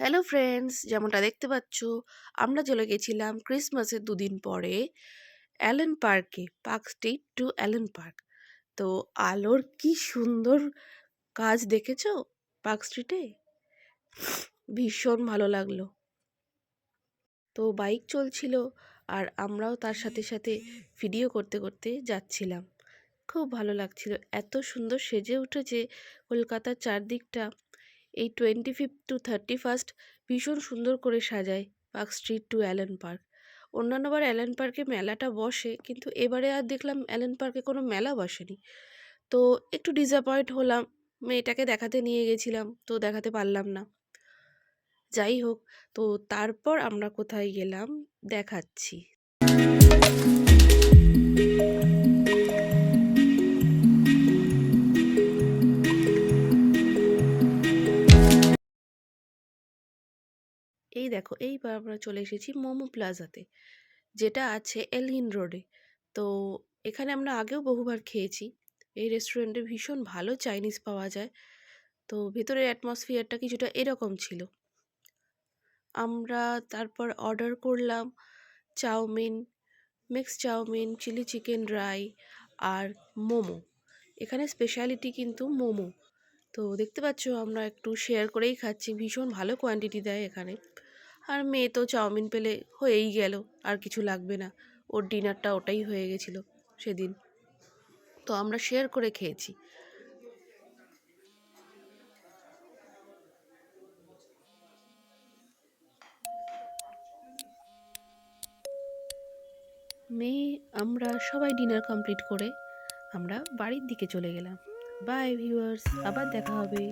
Hello friends, যেমনটা দেখতে পাচ্ছ, আমরা চলে গেছিলাম ক্রিসমাসের দুদিন পরে অ্যালেন পার্কে, Park Street to Allen Park. তো আলোর কি সুন্দর কাজ দেখেছ পার্ক স্ট্রিটে? ভীষণ ভালো লাগল। তো বাইক চলছিল আর আমরাও তার সাথে সাথে ভিডিও করতে করতে যাচ্ছিলাম। খুব ভালো লাগছিল। এত সুন্দর সেজে উঠেছে কলকাতার চারদিকটা। এই twenty fifth to thirty first ভীষণ সুন্দর করে সাজায় Park Street to Allen Park অন্যান্যবার Allen পার্কে মেলাটা বসে, কিন্তু এবারে আর দেখলাম অ্যালেন পার্কে কোনো মেলা বসেনি। তো একটু ডিসঅ্যাপয়েন্ট হলাম, মেয়েটাকে দেখাতে নিয়ে গেছিলাম, তো দেখাতে পারলাম না। যাই হোক, তো তারপর আমরা কোথায় গেলাম, দেখাচ্ছি। এই দেখো, এইবার আমরা চলে এসেছি মোমো প্লাজাতে, যেটা আছে এলহিন রোডে। তো এখানে আমরা আগেও বহুবার খেয়েছি। এই রেস্টুরেন্টে ভীষণ ভালো চাইনিজ পাওয়া যায়। তো ভেতরের অ্যাটমসফিয়ারটা কিছুটা এরকম ছিল। আমরা তারপর অর্ডার করলাম chowmein mix chowmein chilli chicken dry আর মোমো। এখানে স্পেশালিটি কিন্তু মোমো। তো দেখতে পাচ্ছ আমরা একটু শেয়ার করেই খাচ্ছি। ভীষণ ভালো কোয়ান্টিটি দেয় এখানে। আর মেয়ে তো চাউমিন পেলে হয়েই গেল, আর কিছু লাগবে না। ওর ডিনারটা ওটাই হয়ে গেছিল সেদিন। তো আমরা শেয়ার করে খেয়েছি। মেয়ে, আমরা সবাই ডিনার কমপ্লিট করে আমরা বাড়ির দিকে চলে গেলাম। বাই ভিউয়ার্স আবার দেখা হবে।